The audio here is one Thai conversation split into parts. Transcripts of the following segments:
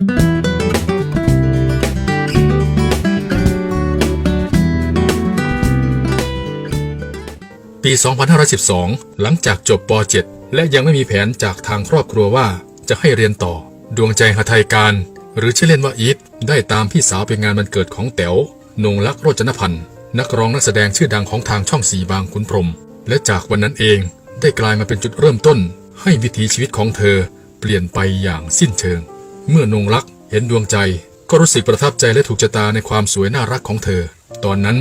ปี 2512 หลังจากจบป .7 และยังไม่มีแผนจากทางครอบครัวว่าจะให้เรียนต่อ ดวงใจหทัยการ หรือชื่อเล่นว่าอีทได้ตามพี่สาวไปงานวันเกิดของแต๋วนงลักษ์โรจนพันธ์ นักร้องนักแสดงชื่อดังของทางช่องสีบางขุนพรม และจากวันนั้นเองได้กลายมาเป็นจุดเริ่มต้น ให้วิถีชีวิตของเธอเปลี่ยนไปอย่างสิ้นเชิง เมื่อนงลักษ์เห็นดวงใจ ก็รู้สึกประทับใจและถูกชะตาในความสวยน่ารักของเธอ ตอนนั้น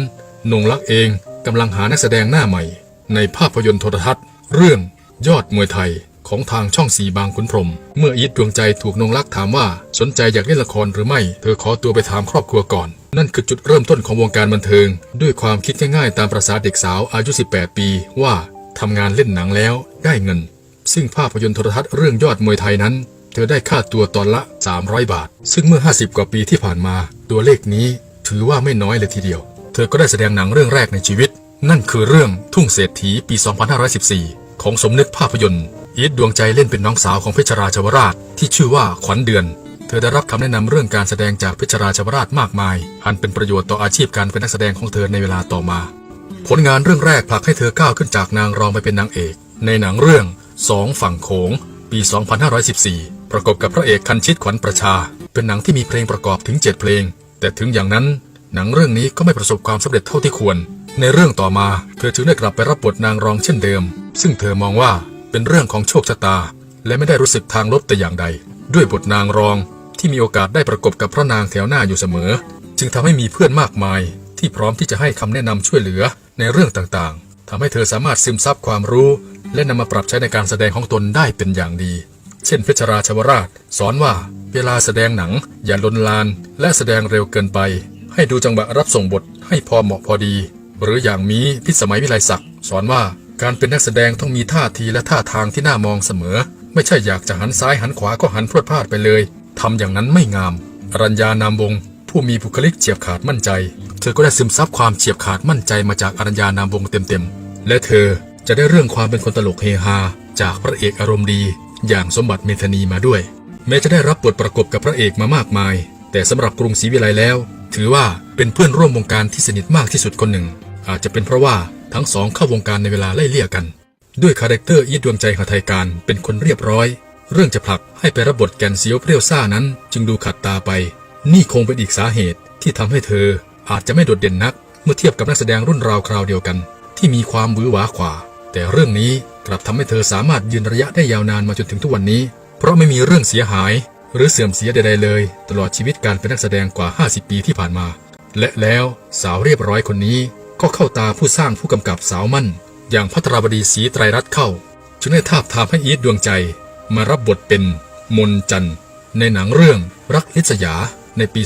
นงลักษ์เองกำลังหานักแสดงหน้าใหม่ ในภาพยนตร์โทรทัศน์ เรื่องยอดมวยไทยของทางช่องสีบางขุนพรม เมื่ออีทดวงใจถูกนงลักษ์ถามว่าสนใจอยากเล่นละครหรือไม่ เธอขอตัวไปถามครอบครัวก่อน นั่นคือจุดเริ่มต้นของวงการบันเทิง ด้วยความคิดง่ายๆ ตามประษาเด็กสาวอายุ 18 ปี ว่าทำงานเล่นหนังแล้วได้เงิน ซึ่งภาพยนตร์โทรทัศน์เรื่องยอดมวยไทยนั้น เธอได้ค่าตัวตอนละ 300 บาท ซึ่งเมื่อ 50 กว่าปีที่ผ่านมา ตัวเลขนี้ถือว่าไม่น้อยเลยทีเดียว เธอก็ได้แสดงหนังเรื่องแรกในชีวิต นั่นคือเรื่องทุ่งเศรษฐีปี 2514 ของสมนึกภาพยนตร์อีทดวงใจเล่นเป็นน้องสาวของเพชรราชวราช ที่ชื่อว่าขวัญเดือน เธอได้รับคำแนะนำเรื่องการแสดงจากเพชรราชวราชมากมาย อันเป็นประโยชน์ต่ออาชีพการเป็นนักแสดงของเธอในเวลาต่อมา ผลงานเรื่องแรกผลักให้เธอก้าวขึ้นจากนางรองไปเป็นนางเอก ในหนังเรื่องสองฝั่งโขงปี 2514 ประกอบกับพระเอกคันชิตขวัญประชา เป็นหนังที่มีเพลงประกอบถึง 7 เพลง แต่ถึงอย่างนั้นหนังเรื่องนี้ก็ไม่ประสบความสำเร็จเท่าที่ควร ในเรื่องต่อมา เธอจึงได้กลับไปรับบทนางรองเช่นเดิม ซึ่งเธอมองว่าเป็นเรื่องของโชคชะตา และไม่ได้รู้สึกทางลบแต่อย่างใด ด้วยบทนางรองที่มีโอกาสได้ประกบกับพระนางแถวหน้าอยู่เสมอ จึงทำให้มีเพื่อนมากมาย ที่พร้อมที่จะให้คำแนะนำช่วยเหลือในเรื่องต่างๆทำให้เธอสามารถซึมซับความรู้ และนำมาปรับใช้ในการแสดงของตนได้เป็นอย่างดี เช่นเพชรราชวราช สอนว่าเวลาแสดงหนังอย่าลนลาน และแสดงเร็วเกินไป ให้ดูจังหวะรับส่งบทให้พอเหมาะพอดี หรืออย่างมีพิสมัยวิไลศักดิ์สอนว่าการเป็นนักแสดงต้องมีท่าทีและท่าทางที่น่ามองเสมอ ไม่ใช่อยากจะหันซ้ายหันขวาก็หันพรวดพลาดไปเลยทำอย่างนั้นไม่งามอรัญญานามวงศ์ผู้มีบุคลิกเฉียบขาดมั่นใจ เธอก็ได้ซึมซับความเฉียบขาดมั่นใจมาจากอรัญญานามวงศ์เต็มๆ และเธอจะได้เรื่องความเป็นคนตลกเฮฮาจากพระเอกอารมณ์ดี อย่างสมบัติเมธานีมาด้วย แม้จะได้รับบทประกบกับพระเอกมามากมาย แต่สำหรับกรุงศรีวิไลแล้ว ถือว่าเป็นเพื่อนร่วมวงการที่สนิทมากที่สุดคนหนึ่ง อาจจะเป็นเพราะว่าทั้งสองเข้าวงการในเวลาไล่เลี่ยกัน ด้วยคาแรคเตอร์อีทดวงใจหทัยการเป็นคนเรียบร้อย เรื่องจะผลักให้ไปรับบทแกนเซียวเปรี้ยวซ่านั้น จึงดูขัดตาไป นี่คงเป็นอีกสาเหตุที่ทำให้เธอ อาจจะไม่โดดเด่นนัก เมื่อเทียบกับนักแสดงรุ่นราวคราวเดียวกัน ที่มีความวือหวากว่าแต่เรื่องนี้ กลับทำให้เธอสามารถยืนระยะได้ยาวนานมาจนถึงทุกวันนี้ เพราะไม่มีเรื่องเสียหาย หรือเสื่อมเสียใดๆเลย ตลอดชีวิตการเป็นนักแสดงกว่า 50 ปีที่ผ่านมา และแล้วสาวเรียบร้อยคนนี้ ก็เข้าตาผู้สร้างผู้กำกับสาวมั่น อย่างพัทรบดีศรีไตรรัตน์เข้าจึงได้ทาบทามให้อีทดวงใจ มารับบทเป็นมนจันในหนังเรื่องรักลิษยาในปี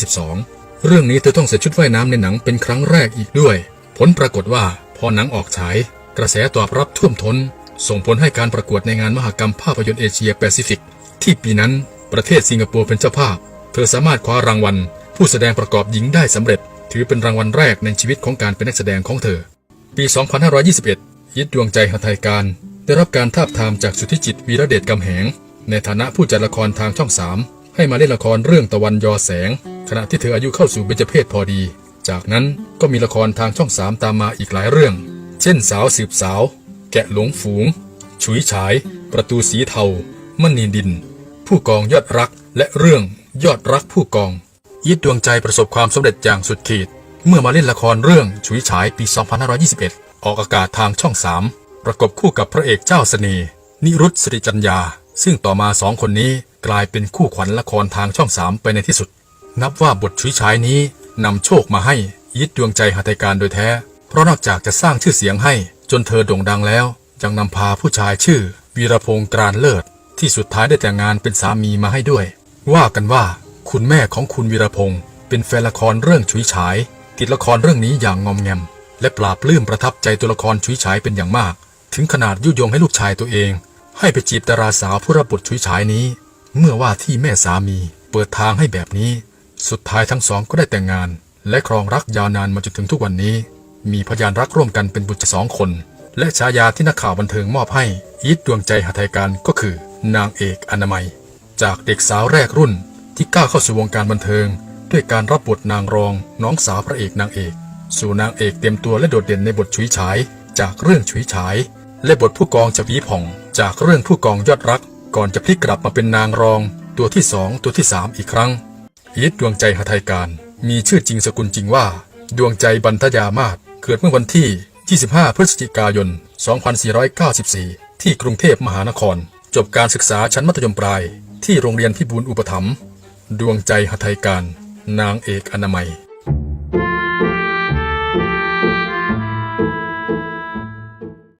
2522 เรื่องนี้เธอต้องใส่ชุดว่ายน้ำในหนังเป็นครั้งแรกอีกด้วย ผลปรากฏว่าพอหนังออกฉาย กระแสตอบรับท่วมท้น ส่งผลให้การประกวดในงานมหกรรมภาพยนตร์เอเชียแปซิฟิก ที่ปีนั้นประเทศสิงคโปร์เป็นเจ้าภาพ เธอสามารถคว้ารางวัล ผู้แสดงประกอบหญิงได้สำเร็จ ถือเป็นรางวัลแรกในชีวิตของการเป็นนักแสดงของเธอ ปี 2521 ยิดดวงใจหทัยการ ได้รับการทาบทามจากสุทธิจิตวีระเดชกำแหง ในฐานะผู้จัดละครทางช่องสามให้มาเล่นละครเรื่องตะวันยอแสง ขณะที่เธออายุเข้าสู่เบญจเพศพอดี จากนั้นก็มีละครทางช่องสามตามมาอีกหลายเรื่อง เช่นสาวสืบสาว แกะหลงฝูง ฉุยฉาย ประตูสีเทามณีดิน ผู้กองยอดรักและเรื่องยอดรักผู้กองยิดดวงใจประสบความสำเร็จอย่างสุดขีด เมื่อมาเล่นละครเรื่องฉุยฉายปี 2521 ออกอากาศทางช่อง 3 ประกบคู่กับพระเอกเจ้าเสน่ห์นิรุตสิริจัญญา ซึ่งต่อมาสองคนนี้กลายเป็นคู่ขวัญละครทางช่อง 3 ไปในที่สุด นับว่าบทฉุยฉายนี้นำโชคมาให้ยิดดวงใจหาไทยการโดยแท้ เพราะนอกจากจะสร้างชื่อเสียงให้จนเธอโด่งดังแล้ว ยังนำพาผู้ชายชื่อ วีรพงษ์กรานเลิศ ที่สุดท้ายได้แต่งงานเป็นสามีมาให้ด้วย ว่ากันว่า คุณแม่ของคุณวีรพงษ์เป็นแฟนละครเรื่องฉุยฉาย ติดละครเรื่องนี้อย่างงอมแงม และปราบปลื้มประทับใจตัวละครฉุยฉายเป็นอย่างมาก ถึงขนาดยุยงให้ลูกชายตัวเอง ให้ไปจีบดาราสาวผู้รับบทฉุยฉายนี้ เมื่อว่าที่แม่สามี เปิดทางให้แบบนี้ สุดท้ายทั้งสองก็ได้แต่งงาน และครองรักยาวนานมาจนถึงทุกวันนี้ มีพยานรักร่วมกันเป็นบุตรสองคน และฉายาที่นักข่าวบันเทิงมอบให้อีทดวงใจหาไทยการก็คือ นางเอกอนามัย จากเด็กสาวแรกรุ่นที่ก้าวเข้าสู่วงการบันเทิง ด้วยการรับบทนางรองน้องสาวพระเอกนางเอก สู่นางเอกเต็มตัวและโดดเด่นในบทฉุยฉาย จากเรื่องฉุยฉาย และบทผู้กองจากวีผ่อง จากเรื่องผู้กองยอดรัก ก่อนจะพลิกกลับมาเป็นนางรอง ตัวที่สองตัวที่สามอีกครั้งอีทดวงใจหทัยการมีชื่อจริงสกุลจริงว่า ดวงใจบรรทยามาศ เกิดเมื่อวันที่ 25 พฤศจิกายน 2494 ที่กรุงเทพมหานคร จบการศึกษาชั้นมัธยมปลาย ที่โรงเรียนพิบูลอุปถัมภ์ดวงใจหทัยการ นางเอกอนามัย